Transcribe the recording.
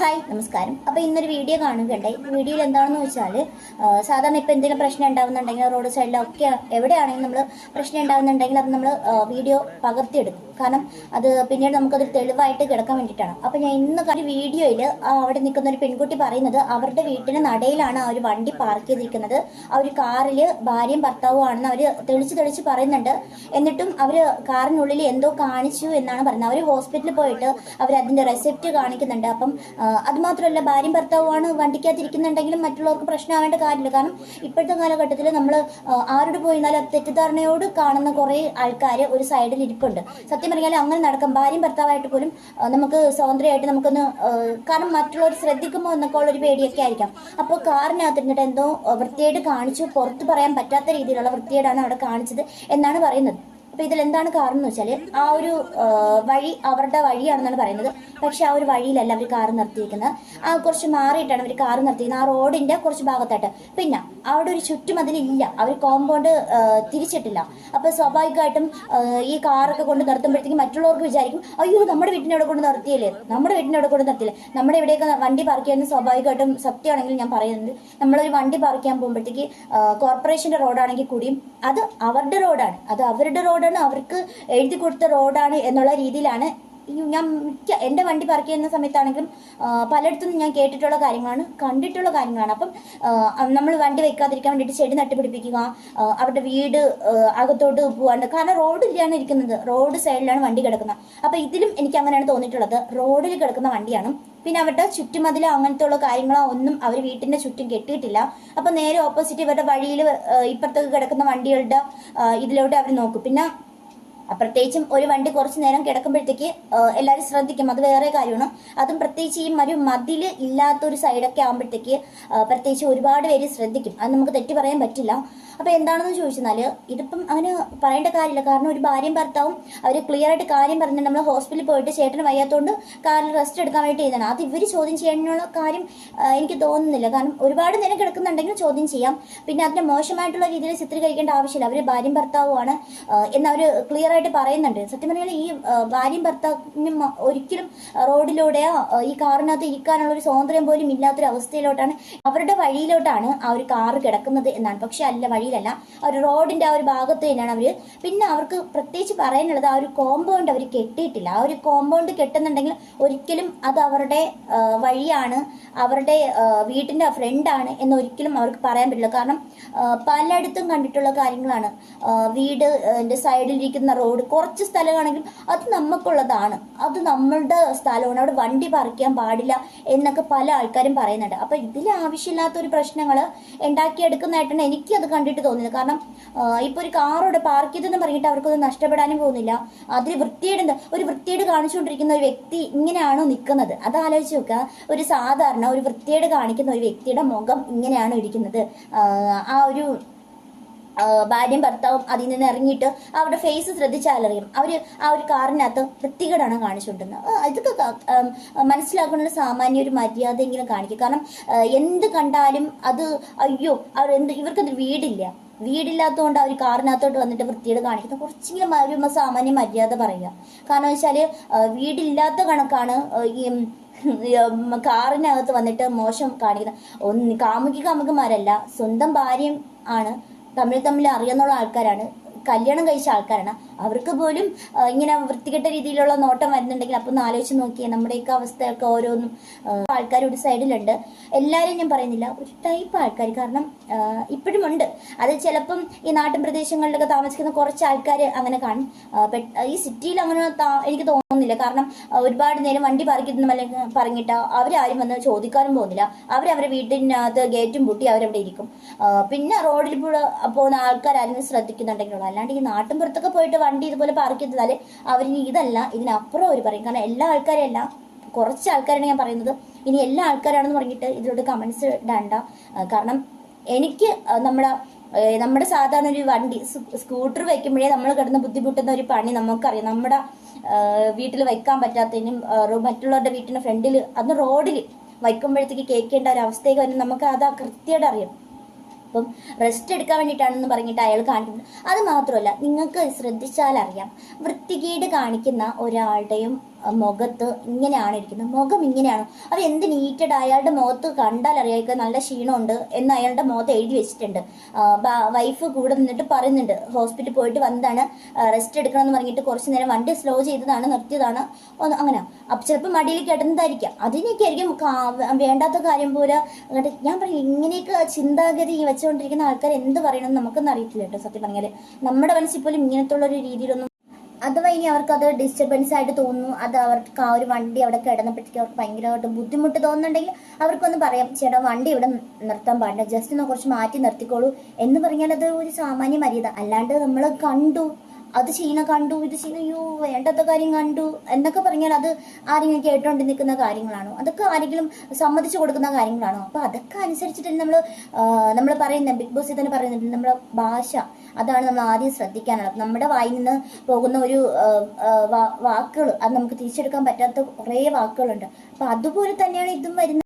Hi നമസ്കാരം. അപ്പോൾ ഇന്നൊരു വീഡിയോ കാണുകയുണ്ടായി. വീഡിയോയിൽ എന്താണെന്ന് വെച്ചാൽ സാധാരണ ഇപ്പോൾ എന്തെങ്കിലും പ്രശ്നം ഉണ്ടാവുന്നുണ്ടെങ്കിൽ റോഡ് സൈഡിലൊക്കെ എവിടെയാണെങ്കിലും നമ്മൾ പ്രശ്നം ഉണ്ടാവുന്നുണ്ടെങ്കിൽ അത് നമ്മൾ വീഡിയോ പകർത്തിയെടുക്കും. കാരണം അത് പിന്നീട് നമുക്കത് തെളിവായിട്ട് കിടക്കാൻ വേണ്ടിയിട്ടാണ്. അപ്പോൾ ഞാൻ ഇന്ന് ഒരു വീഡിയോയിൽ അവിടെ നിൽക്കുന്ന ഒരു പെൺകുട്ടി പറയുന്നത് അവരുടെ വീട്ടിന് നടയിലാണ് ആ ഒരു വണ്ടി പാർക്ക് ചെയ്തിരിക്കുന്നത്. ആ ഒരു കാറിൽ ഭാര്യയും ഭർത്താവും ആണെന്ന് അവർ തെളിച്ച് തെളിച്ച് പറയുന്നുണ്ട്. എന്നിട്ടും അവർ കാറിനുള്ളിൽ എന്തോ കാണിച്ചു എന്നാണ് പറയുന്നത്. അവർ ഹോസ്പിറ്റലിൽ പോയിട്ട് അവർ അതിന്റെ റെസിപ്റ്റ് കാണിക്കുന്നുണ്ട്. അപ്പം ആ, അത് മാത്രമല്ല ഭാര്യയും ഭർത്താവുമാണ് വണ്ടിക്കകത്തിരിക്കുന്നുണ്ടെങ്കിലും മറ്റുള്ളവർക്ക് പ്രശ്നമാവേണ്ട കാര്യമില്ല. കാരണം ഇപ്പോഴത്തെ കാലഘട്ടത്തിൽ നമ്മൾ ആരോട് പോയിരുന്നാലും തെറ്റിദ്ധാരണയോട് കാണുന്ന കുറേ ആൾക്കാർ ഒരു സൈഡിൽ ഇരിപ്പുണ്ട്. സത്യം പറഞ്ഞാൽ അങ്ങനെ നടക്കാം. ഭാര്യയും ഭർത്താവായിട്ട് പോലും നമുക്ക് സ്വതന്ത്രമായിട്ട് നമുക്കൊന്ന് കാരണം മറ്റുള്ളവർ ശ്രദ്ധിക്കുമ്പോൾ എന്നൊക്കെ ഉള്ളൊരു പേടിയൊക്കെ ആയിരിക്കാം. അപ്പോൾ കാറിനകത്ത് ഇരുന്നിട്ട് എന്തോ വൃത്തിയായിട്ട് കാണിച്ചു പുറത്ത് പറയാൻ പറ്റാത്ത രീതിയിലുള്ള വൃത്തിയേടാണ് അവിടെ കാണിച്ചത് എന്നാണ് പറയുന്നത്. അപ്പൊ ഇതിൽ എന്താണ് കാരണം എന്ന് വെച്ചാൽ ആ ഒരു വഴി അവരുടെ വഴിയാണെന്നാണ് പറയുന്നത്. പക്ഷെ ആ ഒരു വഴിയിലല്ല അവർ കാർ നിർത്തിയിരിക്കുന്നത്. ആ കുറച്ച് മാറിയിട്ടാണ് അവർ കാർ നിർത്തിയിരിക്കുന്നത്. ആ റോഡിന്റെ കുറച്ച് ഭാഗത്തായിട്ട്. പിന്നെ അവിടെ ഒരു ചുറ്റുമതിലില്ല അവർ കോമ്പൗണ്ട് തിരിച്ചിട്ടില്ല. അപ്പൊ സ്വാഭാവികമായിട്ടും ഈ കാറൊക്കെ കൊണ്ട് നിർത്തുമ്പോഴത്തേക്കും മറ്റുള്ളവർക്ക് വിചാരിക്കും അയ്യോ നമ്മുടെ വീട്ടിനെ അവിടെ കൊണ്ട് നിർത്തിയില്ലേ? നമ്മുടെ വീട്ടിനെ അവിടെ കൊണ്ട് നിർത്തിയില്ലേ? നമ്മുടെ ഇവിടെയൊക്കെ വണ്ടി പാർക്ക് ചെയ്യുന്ന സ്വാഭാവികമായിട്ടും സത്യമാണെങ്കിൽ ഞാൻ പറയുന്നത് നമ്മളൊരു വണ്ടി പാർക്ക് ചെയ്യാൻ പോകുമ്പോഴത്തേക്ക് കോർപ്പറേഷന്റെ റോഡാണെങ്കിൽ കൂടിയും അത് അവരുടെ റോഡാണ്. അത് അവരുടെ റോഡാണ് അവർക്ക് എഴുതി കൊടുത്ത റോഡാണ് എന്നുള്ള രീതിയിലാണ് ഞാൻ മിക്ക എന്റെ വണ്ടി പാർക്ക് ചെയ്യുന്ന സമയത്താണെങ്കിലും ആ, പലയിടത്തും ഞാൻ കേട്ടിട്ടുള്ള കാര്യങ്ങളാണ് കണ്ടിട്ടുള്ള കാര്യങ്ങളാണ്. അപ്പം നമ്മൾ വണ്ടി വെക്കാതിരിക്കാൻ വേണ്ടിയിട്ട് ചെടി നട്ടുപിടിപ്പിക്കുക അവരുടെ വീട് അകത്തോട്ട് പോകാണ്ട്. കാരണം റോഡിലാണ് ഇരിക്കുന്നത്. റോഡ് സൈഡിലാണ് വണ്ടി കിടക്കുന്നത്. അപ്പം ഇതിലും എനിക്ക് അങ്ങനെയാണ് തോന്നിയിട്ടുള്ളത്. റോഡിൽ കിടക്കുന്ന വണ്ടിയാണ്. പിന്നെ അവരുടെ ചുറ്റുമതിലോ അങ്ങനത്തെ ഉള്ള കാര്യങ്ങളോ ഒന്നും അവർ വീട്ടിന്റെ ചുറ്റും കെട്ടിയിട്ടില്ല. അപ്പം നേരെ ഓപ്പോസിറ്റ് ഇവരുടെ വഴിയിൽ ഇപ്പുറത്തേക്ക് കിടക്കുന്ന വണ്ടികളുടെ ഇതിലോട്ട് അവർ നോക്കും. പിന്നെ പ്രത്യേകിച്ചും ഒരു വണ്ടി കുറച്ചു നേരം കിടക്കുമ്പോഴത്തേക്ക് എല്ലാവരും ശ്രദ്ധിക്കും. അത് വേറെ കാര്യമാണ്. അതും പ്രത്യേകിച്ച് ഈ ഒരു മതിൽ ഇല്ലാത്തൊരു സൈഡൊക്കെ ആകുമ്പോഴത്തേക്ക് പ്രത്യേകിച്ച് ഒരുപാട് പേര് ശ്രദ്ധിക്കും. അത് നമുക്ക് തെറ്റി പറയാൻ പറ്റില്ല. അപ്പൊ എന്താണെന്ന് ചോദിച്ചാൽ ഇതിപ്പം അങ്ങനെ പറയേണ്ട കാര്യമില്ല. കാരണം ഒരു ഭാര്യയും ഭർത്താവും അവർ ക്ലിയർ ആയിട്ട് കാര്യം പറഞ്ഞിട്ട് നമ്മൾ ഹോസ്പിറ്റലിൽ പോയിട്ട് ചേട്ടന് വയ്യാത്തതുകൊണ്ട് കാറിൽ റെസ്റ്റ് എടുക്കാൻ വേണ്ടി ചെയ്തതാണ് അത് ഇവർ ചോദ്യം ചെയ്യാനുള്ള കാര്യം എനിക്ക് തോന്നുന്നില്ല. കാരണം ഒരുപാട് നേരം കിടക്കുന്നുണ്ടെങ്കിൽ ചോദ്യം ചെയ്യാം. പിന്നെ അതിനെ മോശമായിട്ടുള്ള രീതിയിൽ ചിത്രീകരിക്കേണ്ട ആവശ്യമില്ല. അവർ ഭാര്യയും ഭർത്താവുമാണ് എന്ന് അവർ ക്ലിയർ ആയിട്ട് പറയുന്നുണ്ട്. സത്യം പറഞ്ഞാൽ ഈ ഭാര്യയും ഭർത്താവിനും ഒരിക്കലും റോഡിലൂടെയോ ഈ കാറിനകത്ത് ഇരിക്കാനുള്ള ഒരു സ്വാതന്ത്ര്യം പോലും ഇല്ലാത്തൊരു അവസ്ഥയിലോട്ടാണ് അവരുടെ വഴിയിലോട്ടാണ് ആ ഒരു കാറ് കിടക്കുന്നത് എന്നാണ്. പക്ഷെ അല്ല വഴിയിലല്ല. ആ ഒരു റോഡിന്റെ ആ ഒരു ഭാഗത്ത് തന്നെയാണ് അവർ പിന്നെ അവർക്ക് പ്രത്യേകിച്ച് പറയാനുള്ളത് ആ ഒരു കോമ്പൗണ്ട് അവർ കെട്ടിയിട്ടില്ല. ആ ഒരു കോമ്പൗണ്ട് കെട്ടുന്നുണ്ടെങ്കിൽ ഒരിക്കലും അത് അവരുടെ വഴിയാണ് അവരുടെ വീട്ടിന്റെ ഫ്രണ്ടാണ് എന്ന് ഒരിക്കലും അവർക്ക് പറയാൻ പറ്റില്ല. കാരണം പലയിടത്തും കണ്ടിട്ടുള്ള കാര്യങ്ങളാണ്. വീട് സൈഡിലിരിക്കുന്ന റോഡ് കുറച്ച് സ്ഥലമാണെങ്കിലും അത് നമുക്കുള്ളതാണ് അത് നമ്മളുടെ സ്ഥലമാണ്. അവിടെ വണ്ടി പറിക്കാൻ പാടില്ല എന്നൊക്കെ പല ആൾക്കാരും പറയുന്നുണ്ട്. അപ്പം ഇതിൽ ആവശ്യമില്ലാത്ത ഒരു പ്രശ്നങ്ങൾ ഉണ്ടാക്കിയെടുക്കുന്നതായിട്ടാണ് എനിക്കത് അത് കണ്ടിട്ട് തോന്നിയത് കാരണം ഇപ്പൊ ഒരു കാറോടെ പാർക്ക് ചെയ്തെന്ന് പറഞ്ഞിട്ട് അവർക്കൊന്നും നഷ്ടപ്പെടാനും പോകുന്നില്ല. അതിൽ വൃത്തിയുടെ ഒരു വൃത്തിയുടെ കാണിച്ചുകൊണ്ടിരിക്കുന്ന ഒരു വ്യക്തി ഇങ്ങനെയാണോ നിൽക്കുന്നത്? അത് ആലോചിച്ച് നോക്കുക. ഒരു സാധാരണ ഒരു വൃത്തിയുടെ കാണിക്കുന്ന ഒരു വ്യക്തിയുടെ മുഖം ഇങ്ങനെയാണോ ഇരിക്കുന്നത്. ആ, ഒരു ഭാര്യയും ഭർത്താവും അതിൽ നിന്ന് ഇറങ്ങിയിട്ട് അവരുടെ ഫേസ് ശ്രദ്ധിച്ചാലറിയും അവർ ആ ഒരു കാറിനകത്ത് വൃത്തികേടാണ് കാണിച്ചുകൊണ്ടിരുന്നത്. ഇതൊക്കെ മനസ്സിലാക്കുന്നുള്ള ആം, സാമാന്യ ഒരു മര്യാദയെങ്കിലും കാണിക്കും. കാരണം എന്ത് കണ്ടാലും അത് അയ്യോ അവർ എന്ത് ഇവർക്കത് വീടില്ല. വീടില്ലാത്തതുകൊണ്ട് അവർ കാറിനകത്തോട്ട് വന്നിട്ട് വൃത്തിയോട് കാണിക്കുന്നത് കുറച്ചെങ്കിലും ഒരു സാമാന്യ മര്യാദ പറയുക. കാരണം വെച്ചാൽ വീടില്ലാത്ത കണക്കാണ് ഈ കാറിനകത്ത് വന്നിട്ട് മോശം കാണിക്കുന്നത്. ഒന്ന് കാമുകി കാമുകന്മാരല്ല സ്വന്തം ഭാര്യയും ആണ് തമ്മിൽ തമ്മിൽ അറിയുന്നുള്ള ആൾക്കാരാണ്. കല്യാണം കഴിച്ച ആൾക്കാരാണ്. അവർക്ക് പോലും ഇങ്ങനെ വൃത്തികെട്ട രീതിയിലുള്ള നോട്ടം വരുന്നുണ്ടെങ്കിൽ അപ്പൊ ആലോചിച്ച് നോക്കിയേ നമ്മുടെയൊക്കെ അവസ്ഥയൊക്കെ ഓരോന്നും ആൾക്കാർ ഒരു സൈഡിലുണ്ട്. എല്ലാവരും ഞാൻ പറയുന്നില്ല ഒരു ടൈപ്പ് ആൾക്കാർ കാരണം ഇപ്പോഴും ഉണ്ട്. അത് ചിലപ്പം ഈ നാട്ടിൻ പ്രദേശങ്ങളിലൊക്കെ താമസിക്കുന്ന കുറച്ച് ആൾക്കാർ അങ്ങനെ കാണും. ഈ സിറ്റിയിൽ അങ്ങനെ എനിക്ക് തോന്നുന്നില്ല. കാരണം ഒരുപാട് നേരം വണ്ടി പറിക്കുന്ന പറഞ്ഞിട്ട് അവരാരും വന്ന് ചോദിക്കാനും പോകുന്നില്ല. അവരവരെ വീട്ടിനകത്ത് ഗേറ്റും പൂട്ടി അവരവിടെ ഇരിക്കും. പിന്നെ റോഡിൽ കൂടെ പോകുന്ന ആൾക്കാരും ശ്രദ്ധിക്കുന്നുണ്ടെങ്കിലുള്ളൂ. അല്ലാണ്ട് ഈ നാട്ടിൻ പുറത്തൊക്കെ പോയിട്ട് വണ്ടി ഇതുപോലെ പാർക്ക് ചെയ്താൽ അവരിനി ഇതല്ല ഇതിനപ്പുറം അവർ പറയും. കാരണം എല്ലാ ആൾക്കാരും അല്ല കുറച്ച് ആൾക്കാരാണ് ഞാൻ പറയുന്നത്. ഇനി എല്ലാ ആൾക്കാരാണെന്ന് പറഞ്ഞിട്ട് ഇതിലോട്ട് കമൻസ് ഇടണ്ട. കാരണം എനിക്ക് നമ്മുടെ നമ്മുടെ സാധാരണ ഒരു വണ്ടി സ്കൂട്ടർ വെക്കുമ്പോഴേ നമ്മൾ കിടന്ന് ബുദ്ധിമുട്ടുന്ന ഒരു പണി നമുക്കറിയാം. നമ്മുടെ വീട്ടിൽ വയ്ക്കാൻ പറ്റാത്തതിനും മറ്റുള്ളവരുടെ വീട്ടിന്റെ ഫ്രണ്ടിൽ അന്ന് റോഡിൽ വയ്ക്കുമ്പോഴത്തേക്ക് കേൾക്കേണ്ട ഒരു അവസ്ഥയൊക്കെ വരും നമുക്ക് അത് കൃത്യമായിട്ട് അറിയാം. അപ്പം റെസ്റ്റ് എടുക്കാൻ വേണ്ടിയിട്ടാണെന്ന് പറഞ്ഞിട്ട് അയാൾ കാണിക്കുന്നത് അത് മാത്രമല്ല നിങ്ങൾക്ക് ശ്രദ്ധിച്ചാൽ അറിയാം വൃത്തികേട് കാണിക്കുന്ന ഒരാളുടെയും മുഖത്ത് ഇങ്ങനെയാണ് ഇരിക്കുന്നത്. മുഖം ഇങ്ങനെയാണ്. അത് എന്ത് നീറ്റഡ് അയാളുടെ മുഖത്ത് കണ്ടാൽ അറിയാം നല്ല ക്ഷീണമുണ്ട് എന്ന് അയാളുടെ മുഖത്ത് എഴുതി വെച്ചിട്ടുണ്ട്. വൈഫ് കൂടെ നിന്നിട്ട് പറയുന്നുണ്ട്. ഹോസ്പിറ്റലിൽ പോയിട്ട് വന്നതാണ്. റെസ്റ്റ് എടുക്കണം എന്ന് പറഞ്ഞിട്ട് കുറച്ച് നേരം വണ്ടി സ്ലോ ചെയ്തതാണ് നിർത്തിയതാണ്. അങ്ങനെ. അപ്പം ചിലപ്പോൾ മടിയിൽ കിടന്നതായിരിക്കാം. അതിനൊക്കെ ആയിരിക്കും വേണ്ടാത്ത കാര്യം പോലെ ഞാൻ പറയും ഇങ്ങനെയൊക്കെ ചിന്താഗതി വെച്ചുകൊണ്ടിരിക്കുന്ന ആൾക്കാർ എന്ത് പറയണമെന്ന് നമുക്കൊന്നും അറിയത്തില്ല കേട്ടോ സത്യം പറഞ്ഞാൽ നമ്മുടെ മനസ്സിൽ പോലും ഇങ്ങനത്തുള്ള ഒരു രീതിയിലൊന്നും അഥവാ ഇനി അവർക്ക് അത് ഡിസ്റ്റർബൻസ് ആയിട്ട് തോന്നുന്നു അത് അവർക്ക് ആ ഒരു വണ്ടി അവിടെ കിടന്നപ്പോഴത്തേക്ക് അവർക്ക് ഭയങ്കരമായിട്ട് ബുദ്ധിമുട്ട് തോന്നുന്നുണ്ടെങ്കിൽ അവർക്കൊന്ന് പറയാം ചേട്ടാ വണ്ടി ഇവിടെ നിർത്താൻ പാടില്ല ജസ്റ്റ് ഒന്ന് കുറച്ച് മാറ്റി നിർത്തിക്കോളൂ. എന്ന് പറഞ്ഞാൽ അത് ഒരു സാമാന്യ മര്യാദ. അല്ലാണ്ട് നമ്മൾ കണ്ടു അത് ചെയ്യണ കണ്ടു ഇത് ചെയ്യുന്ന അയ്യോ വേണ്ടാത്ത കാര്യം കണ്ടു എന്നൊക്കെ പറഞ്ഞാൽ അത് ആരെങ്കിലും കേട്ടോണ്ട് നിൽക്കുന്ന കാര്യങ്ങളാണോ? അതൊക്കെ ആരെങ്കിലും സമ്മതിച്ചു കൊടുക്കുന്ന കാര്യങ്ങളാണോ? അപ്പൊ അതൊക്കെ അനുസരിച്ചിട്ട് നമ്മൾ നമ്മൾ പറയുന്ന ബിഗ് ബോസിൽ തന്നെ പറയുന്നുണ്ട് നമ്മുടെ ഭാഷ അതാണ് നമ്മൾ ആദ്യം ശ്രദ്ധിക്കാനുള്ളത്. നമ്മുടെ വായിൽ നിന്ന് പോകുന്ന ഒരു വാക്കുകൾ അത് നമുക്ക് തിരിച്ചെടുക്കാൻ പറ്റാത്ത കുറേ വാക്കുകളുണ്ട്. അപ്പൊ അതുപോലെ തന്നെയാണ് ഇതും വരുന്നത്.